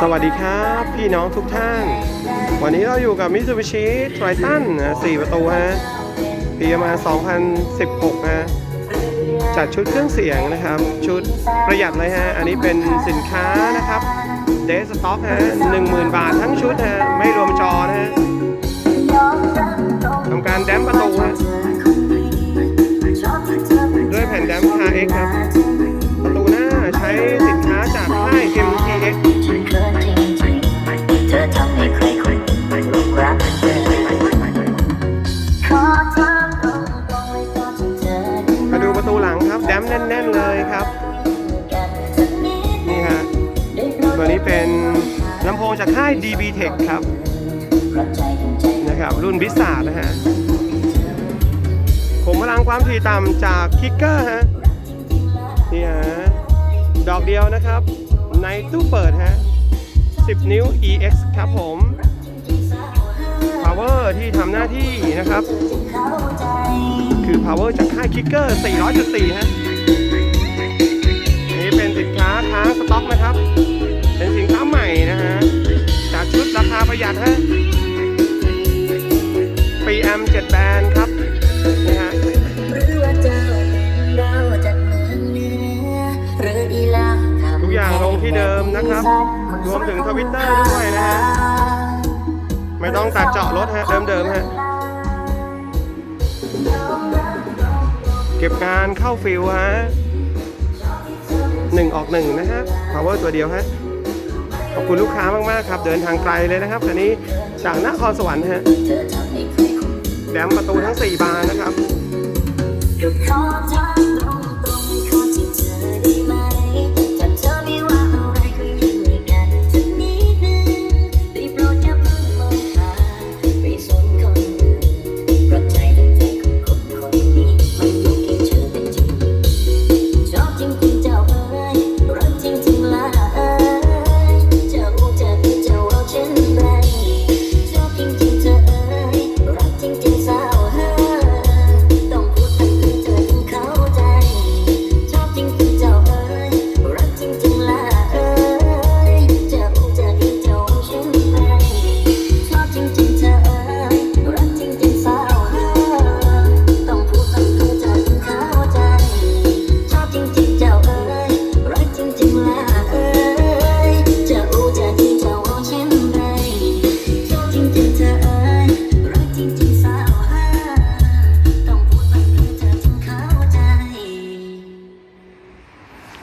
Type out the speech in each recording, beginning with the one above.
สวัสดีครับพี่น้องทุกท่าน วันนี้เราอยู่กับ Mitsubishi Triton นะ4ประตูฮะปีประมา2016 ฮะ จัดชุดเครื่องเสียงนะครับ ชุดประหยัดเลยฮะ อันนี้เป็นสินค้านะครับ เดสต็อกฮะ 10,000 บาททั้งชุดฮะ ไม่รวมจอนะฮะทำการแดมประตูฮะ ด้วยแผ่นแดม KX ครับ มแน่น ๆ เลยครับ นี่ฮะ ตัวนี้เป็นลำโพงจากค่าย DB Tech ครับ นะครับ รุ่นบิสซานะฮะผมพลังความถี่ต่ำจากคิกเกอร์ฮะ นี่ฮะ ดอกเดียวนะครับ ในตู้เปิดฮะ 10 นิ้ว EX ครับผม power ที่ทำหน้าที่นะครับเข้าใจคือ power จากค่ายคิกเกอร์400.4 ฮะ PM 7แบรนด์ครับนี่ฮะหรือว่าเจ้าเป็นดาวจากเมืองเหนือหรืออีลาทำทุกอย่างลงที่เดิมนะครับ รวมถึงทวิตเตอร์ด้วยนะฮะ ไม่ต้องตัดเจาะรถฮะ เดิมๆฮะ เก็บงานเข้าฟิลฮะหนึ่งออกหนึ่งนะฮะ power ตัวเดียวฮะ ขอบคุณลูกค้ามาก ๆ ครับ เดินทางไกลเลยนะครับคันนี้จากนครสวรรค์ฮะ แดมประตูทั้ง 4 บานนะครับ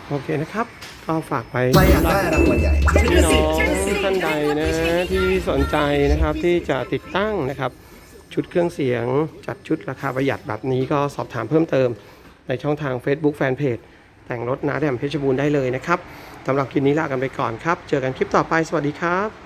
โอเคนะครับ ก็ฝากไปไม่อยากได้รางวัลใหญ่ พี่น้องท่านใดนะที่สนใจนะครับที่จะติดตั้งนะครับ ชุดเครื่องเสียงจัดชุดราคาประหยัดแบบนี้ก็สอบถามเพิ่มเติม ในช่องทาง Facebook Fanpage แต่งรถนาแดมเพชรบูรณ์ได้เลยนะครับสำหรับคลิปนี้ลากันไปก่อนครับ เจอกันคลิปต่อไปสวัสดีครับ